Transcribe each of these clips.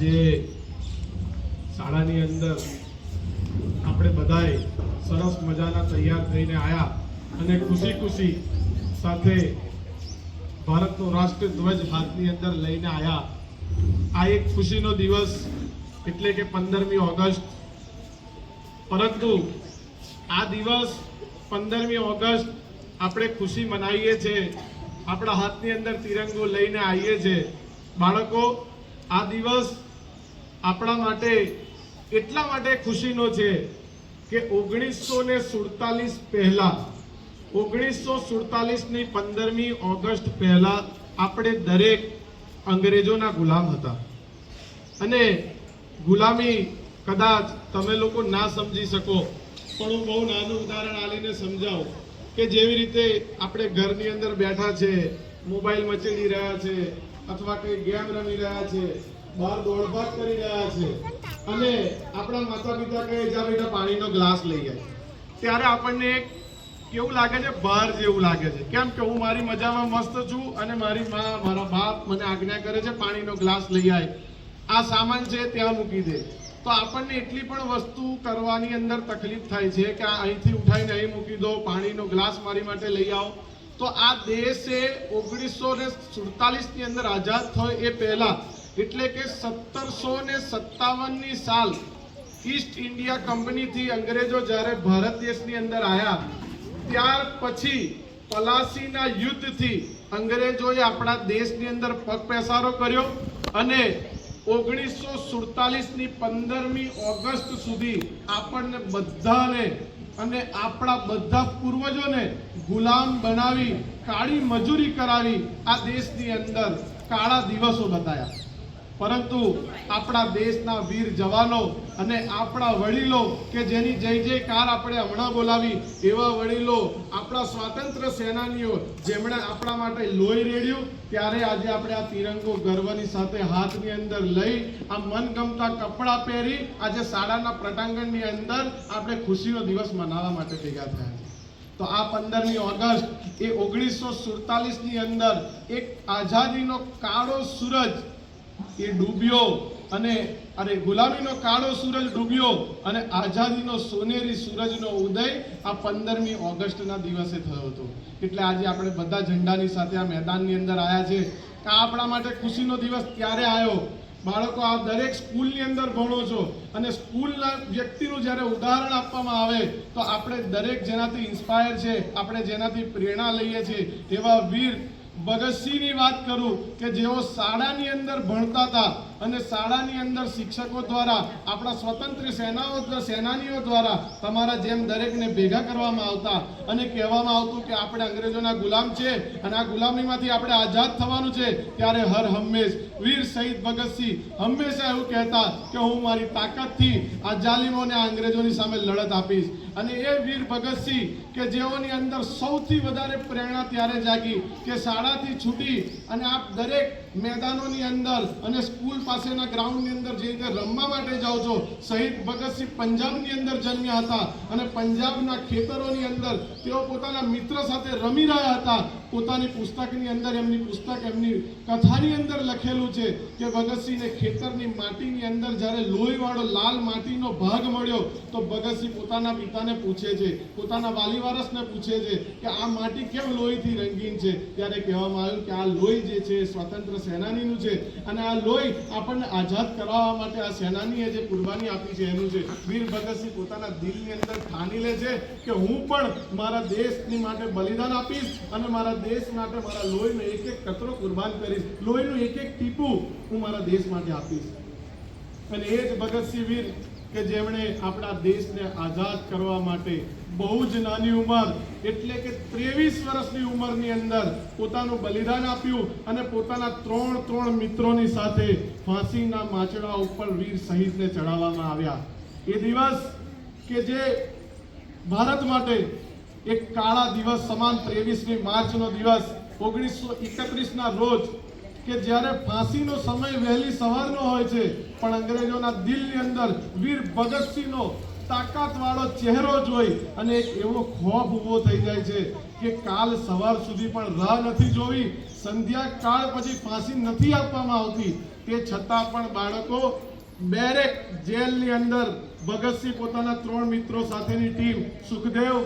આજે શાળાની અંદર આપણે બધાએ સરસ મજાના તૈયાર થઈને આવ્યા અને ખુશી ખુશી સાથે ભારતનો રાષ્ટ્રીય ધ્વજ હાથની અંદર લઈને આવ્યા આ એક ખુશીનો દિવસ એટલે કે પંદરમી ઓગસ્ટ. પરંતુ આ દિવસ પંદરમી ઓગસ્ટ આપણે ખુશી મનાવીએ છીએ આપણા હાથની અંદર તિરંગો લઈને આવીએ છીએ બાળકો, આ દિવસ આપણા માટે એટલા માટે ખુશીનો છે કે ઓગણીસો ને સુડતાલીસ પહેલા, ઓગણીસો સુડતાલીસની પંદરમી ઓગસ્ટ પહેલા આપણે દરેક અંગ્રેજોના ગુલામ હતા. અને ગુલામી કદાચ તમે લોકો ના સમજી શકો, પણ હું બહુ નાનું ઉદાહરણ આલીને સમજાવું કે જેવી રીતે આપણે ઘરની અંદર બેઠા છે, મોબાઈલ મચેડી રહ્યા છે, અથવા કંઈ ગેમ રમી રહ્યા છે બહાર દોડભાગ કરી રહ્યા છે. અને આપણા માતા પિતા કહે જા બેટા પાણીનો ગ્લાસ લઈ જાય ત્યારે આપણને કેવું લાગે છે? બહાર જેવું લાગે છે. કેમ કે હું મારી મજામાં મસ્ત છું અને મારી મા, મારા બાપ મને આજ્ઞા કરે છે, પાણીનો ગ્લાસ લઈ આય. આ સામાન છે ત્યાં મૂકી દે. તો આપણને એટલી પણ વસ્તુ કરવાની અંદર તકલીફ થાય છે કે આ અહીંથી ઉઠાઈને અહીં મૂકી દો, પાણીનો ગ્લાસ મારી માટે લઈ આવો. તો આ દેશે ઓગણીસો ને સુડતાલીસની અંદર આઝાદ થયો એ પહેલા એટલે કે સત્તરસો ને સત્તાવનની સાલ ઈસ્ટ ઇન્ડિયા કંપનીથી અંગ્રેજો જ્યારે ભારત દેશની અંદર આવ્યા ત્યાર પછી પલાસીના યુદ્ધથી અંગ્રેજોએ આપણા દેશની અંદર પગ પેસારો કર્યો અને ઓગણીસો સુડતાલીસની પંદરમી ઓગસ્ટ સુધી આપણને બધાને અને આપણા બધા પૂર્વજોને ગુલામ બનાવી, કાળી મજૂરી કરાવી આ દેશની અંદર કાળા દિવસો બતાયા. પરંતુ આપણા દેશના વીર જવાનો અને આપણા વડીલો કે જેની જય જયકાર આપણે હમણાં બોલાવી, એવા વડીલો આપણા સ્વાતંત્ર્ય સેનાનીઓ જેમણે આપણા માટે લોહી રેડ્યું, ત્યારે આજે આપણે આ તિરંગો ગર્વની સાથે હાથની અંદર લઈ, આ મનગમતા કપડાં પહેરી, આજે શાળાના પ્રટાંગણની અંદર આપણે ખુશીનો દિવસ મનાવવા માટે ભેગા થયા. તો આ પંદરમી ઓગસ્ટ એ ઓગણીસો સુડતાલીસની અંદર એક આઝાદીનો કાળો સૂરજ એ ડૂબ્યો અને અરે ગુલામીનો કાળો સૂરજ ડૂબ્યો અને આઝાદીનો સોનેરી સૂરજનો ઉદય આ પંદરમી ઓગસ્ટના દિવસે થયો હતો. એટલે આજે આપણે બધા ઝંડાની સાથે આ મેદાનની અંદર આવ્યા છે. આ આપણા માટે ખુશીનો દિવસ ત્યારે આવ્યો બાળકો, આ દરેક સ્કૂલની અંદર ભણો છો અને સ્કૂલના વ્યક્તિનું જ્યારે ઉદાહરણ આપવામાં આવે તો આપણે દરેક જેનાથી ઇન્સ્પાયર છે, આપણે જેનાથી પ્રેરણા લઈએ છીએ એવા વીર ભગતસિંહની વાત કરું કે જેઓ શાળાની અંદર ભણતા હતા અને શાળાની અંદર શિક્ષકો દ્વારા, આપણા સ્વતંત્ર સેનાઓ સેનાનીઓ દ્વારા તમારા જેમ દરેકને ભેગા કરવામાં આવતા અને કહેવામાં આવતું કે આપણે અંગ્રેજોના ગુલામ છે અને આ ગુલામીમાંથી આપણે આઝાદ થવાનું છે, ત્યારે હર હંમેશ વીર શહીદ ભગતસિંહ હંમેશા એવું કહેતા કે હું મારી તાકાતથી આ જાલિમોને આ અંગ્રેજોની સામે લડત આપીશ. અને એ વીર ભગતસિંહ કે જેઓની અંદર સૌથી વધારે પ્રેરણા ત્યારે જાગી કે શાળાથી છૂટી અને આપ દરેક મેદાનોની અંદર અને સ્કૂલ પાસેના ગ્રાઉન્ડની અંદર જે રમવા માટે જાઓ છો, શહીદ ભગતસિંહ પંજાબની અંદર જન્મ્યા હતા અને પંજાબના ખેતરોની અંદર તેઓ પોતાના મિત્ર સાથે રમી રહ્યા હતા. પોતાની પુસ્તકની અંદર, એમની પુસ્તક, એમની કથાની અંદર લખેલું છે કે ભગતસિંહને ખેતરની માટીની અંદર જ્યારે લોહીવાળો લાલ માટીનો ભાગ મળ્યો, તો ભગતસિંહ પોતાના પિતાને પૂછે છે, પોતાના વાલીવારસને પૂછે છે કે આ માટી કેમ લોહીથી રંગીન છે? ત્યારે કહેવામાં આવ્યું કે આ લોહી જે છે સ્વતંત્ર સેનાનીનું છે અને આ લોહી આપણને આઝાદ કરાવવા માટે આ સેનાનીએ જે કુરબાની આપી છે એનું છે. વીર ભગતસિંહ પોતાના દિલની અંદર ઠાની લે છે કે હું પણ મારા દેશની માટે બલિદાન આપીશ અને મારા દેશ માટે મારા લોહીનો એક એક કચરો કુરબાન કરીશ. લોહીનું એક એક ટીપું હું મારા દેશ માટે આપીશ. અને એ જ ભગતસિંહ વીર કે જેમણે આપણા દેશને આઝાદ કરવા માટે બહુ જ નાની ઉંમર, એટલે કે ત્રેવીસ વર્ષની ઉંમરની અંદર પોતાનું બલિદાન આપ્યું અને પોતાના ત્રણ ત્રણ મિત્રોની સાથે ફાંસીના માચડા ઉપર વીર શહીદને ચડાવવામાં આવ્યા. એ દિવસ કે જે ભારત માટે એક કાળા દિવસ સમાન ત્રેવીસમી માર્ચનો દિવસ ઓગણીસો એકત્રીસના રોજ કે જ્યારે ફાંસીનો સમય વહેલી સવારનો હોય છે, પણ અંગ્રેજોના દિલની અંદર વીર ભગતસિંહનો તાકાતવાળો ચહેરો જોઈ અને એક એવો ખોફ ઊભો થઈ જાય છે કે કાલ સવાર સુધી પણ રાહ નથી જોવી સંધ્યા કાળ પછી ફાંસી નથી આપવામાં આવતી. તે છતાં પણ બાળકો બેરેક જેલની અંદર ભગતસિંહ પોતાના ત્રણ મિત્રો સાથેની ટીમ સુખદેવ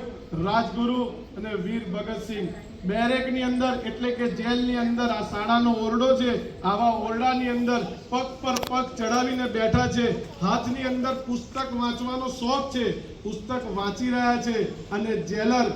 રાજગુરુ અને વીર ભગતસિંહ બેરેકની અંદર એટલે કે જેલની અંદર આ શાળાનો ઓરડો છે, આવા ઓરડાની અંદર પગ પર પગ ચડાવીને બેઠા છે. હાથની અંદર પુસ્તક વાંચવાનો શોખ છે. પુસ્તક વાંચી રહ્યા છે અને જેલર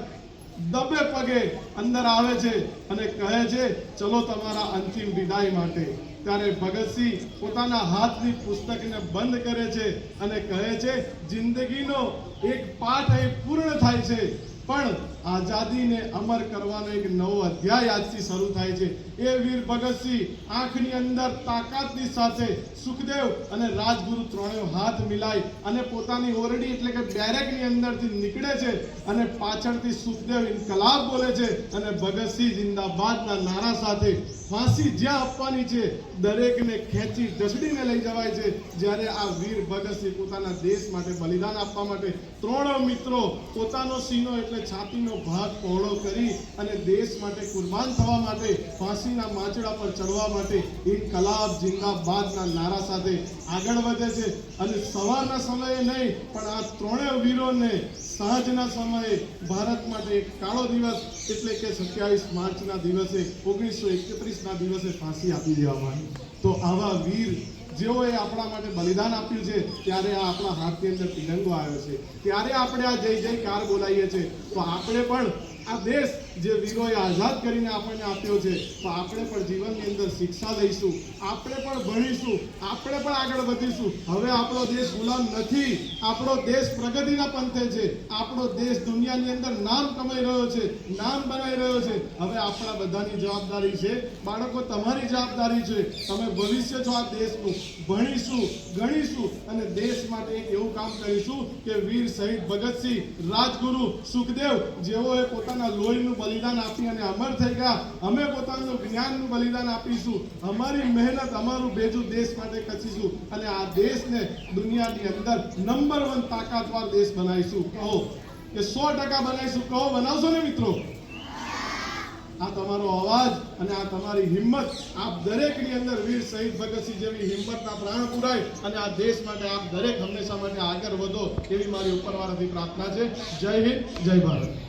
દબે પગે અંદર આવે છે અને કહે છે, ચલો તમારા અંતિમ વિદાય માટે. ત્યારે ભગતસિંહ પોતાના હાથની પુસ્તકને બંધ કરે છે અને કહે છે, જિંદગીનો એક પાઠ અહીં પૂર્ણ થાય છે. પણ આઝાદીને અમર કરવાનો એક નવો અધ્યાય આજથી શરૂ થાય છે. એ વીર ભગતસિંહ આંખની અંદર તાકાતની સાથે સુખદેવ અને રાજગુરુ ત્રણેય હાથ મિલાય અને પોતાની ઓરડી એટલે કે બેરેકની અંદરથી નીકળે છે અને પાછળથી સુખદેવ ઇન્કલાબ બોલે છે અને ભગતસિંહ જિંદાબાદના નારા સાથે ફાંસી જ્યાં આપવાની છે, દરેકને ખેંચી ઢસડીને લઈ જવાય છે. જ્યારે આ વીર ભગતસિંહ પોતાના દેશ માટે બલિદાન આપવા માટે ત્રણ મિત્રો પોતાનો સીનો એટલે છાતીનો ભાગ પહોળો કરી અને દેશ માટે કુરબાન થવા માટે, ફાંસીના માંચડા પર ચડવા માટે ઇન્કલાબ જિંદાબાદના નારા સાથે આગળ વધે છે. અને સવારના સમયે નહીં, પણ આ ત્રણેય વીરોને સાંજના સમયે ભારત માટે એક કાળો દિવસ, એટલે કે સત્યાવીસ માર્ચના દિવસે ઓગણીસો એકત્રીસના દિવસે ફાંસી આપી દેવામાં તો આવા વીર જેઓએ આપણા માટે બલિદાન આપ્યું છે, ત્યારે આ આપણા હાથની અંદર તિરંગો આવ્યો છે. ત્યારે આપણે આ જય જયકાર બોલાવીએ છીએ. તો આપણે પણ આ દેશ જે વીરોએ આઝાદ કરીને આપણને આપ્યો છે, તો આપણે પણ જીવનની અંદર શિક્ષા લઈશું, આપણે પણ ભણીશું, આપણે પણ આગળ વધીશું. હવે આપણો દેશ ગુલામ નથી, આપણો દેશ પ્રગતિના પંથે છે, આપણો દેશ દુનિયાની અંદર નામ કમાઈ રહ્યો છે, નામ બનાવી રહ્યો છે. હવે આપણા બધાની જવાબદારી છે, બાળકો તમારી જવાબદારી છે, તમે ભવિષ્ય છો આ દેશનું, ભણીશું, ગણીશું અને દેશ માટે એક એવું કામ કરીશું કે વીર શહીદ ભગતસિંહ રાજગુરુ સુખદેવ જેઓએ પોતાના લોહીનું બલિદાન આપી અને અમર થઈ ગયા. અમે પોતાનું જ્ઞાનનું બલિદાન આપીશું. અમારી મહેનત અમારું ભેજું દેશ માટે કચીશું અને આ દેશને દુનિયાની અંદર નંબર વન તાકાતવાર દેશ બનાવીશું. કહો. કે સો ટકા બનાવીશું. કહો. બનાવશો ને મિત્રો? આ તમારો અવાજ અને આ તમારી હિંમત. આપ દરેકની અંદર વીર શહીદ ભગતસિંહ જેવી હિંમતના પ્રાણ પુરાય અને આ દેશ માટે આપ દરેક હંમેશા માટે આગળ વધો એવી મારી ઉપરવાળાથી પ્રાર્થના છે. જય હિન્દ, જય ભારત.